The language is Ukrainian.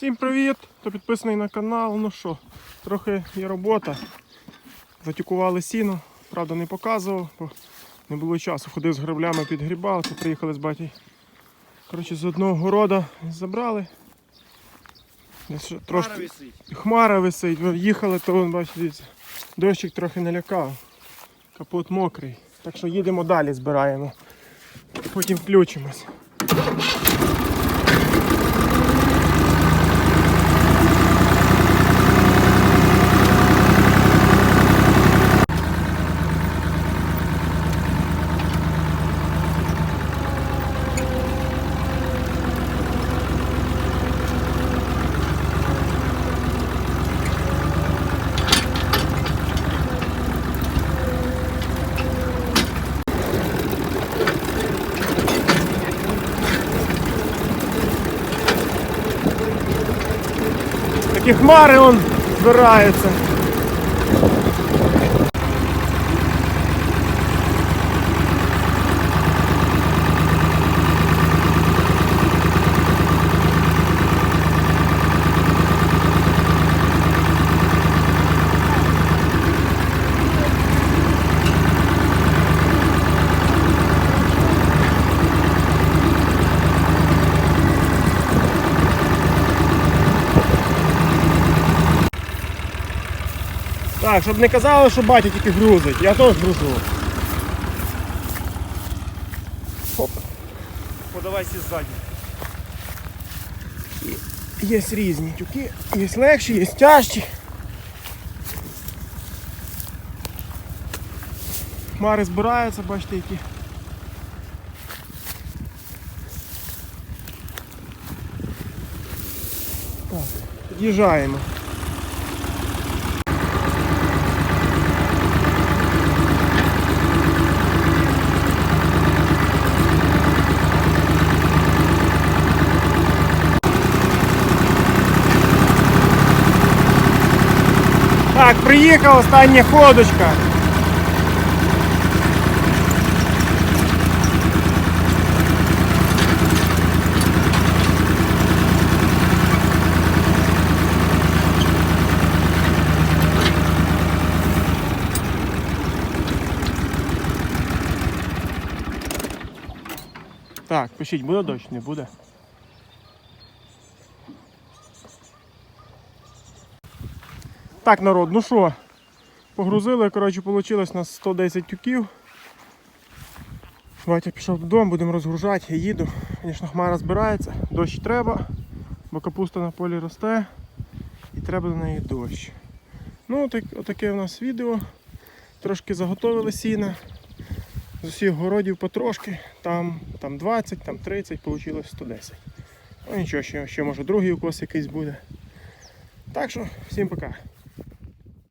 Всім привіт! Хто підписаний на канал. Ну що, трохи є робота. Затюкували сіно, правда не показував, бо не було часу. Ходив з граблями підгрібав, то приїхали з батьком. Коротше, з одного города забрали. Десь Трошки... висить. Хмара висить, Ви їхали, то вон, бачите, дощик трохи налякав. Капот мокрий. Так що їдемо далі, збираємо. Потім включимось. Такі хмари он збираються. Так, щоб не казали, що батя тільки грузить, я теж гружу. Оп. Подавайся ззаді. Є різні тюки, є легші, є тяжчі. Хмари збираються, бачите, які. Так, під'їжджаємо. Так, приїхав остання ходочка. Так, пишіть, буде дощ, не буде. Так, народ, ну що, погрузили, коротше, вийшло у нас 110 тюків. Батя пішов додому, будемо розгружати, я їду. Звісно, хмара збирається, дощ треба, бо капуста на полі росте і треба до неї дощ. Ну, так, отаке у нас відео. Трошки заготовили сіна. З усіх городів потрошки, там, там 20, там 30, вийшло 110. Ну нічого, ще, ще може другий укос якийсь буде. Так що, всім пока.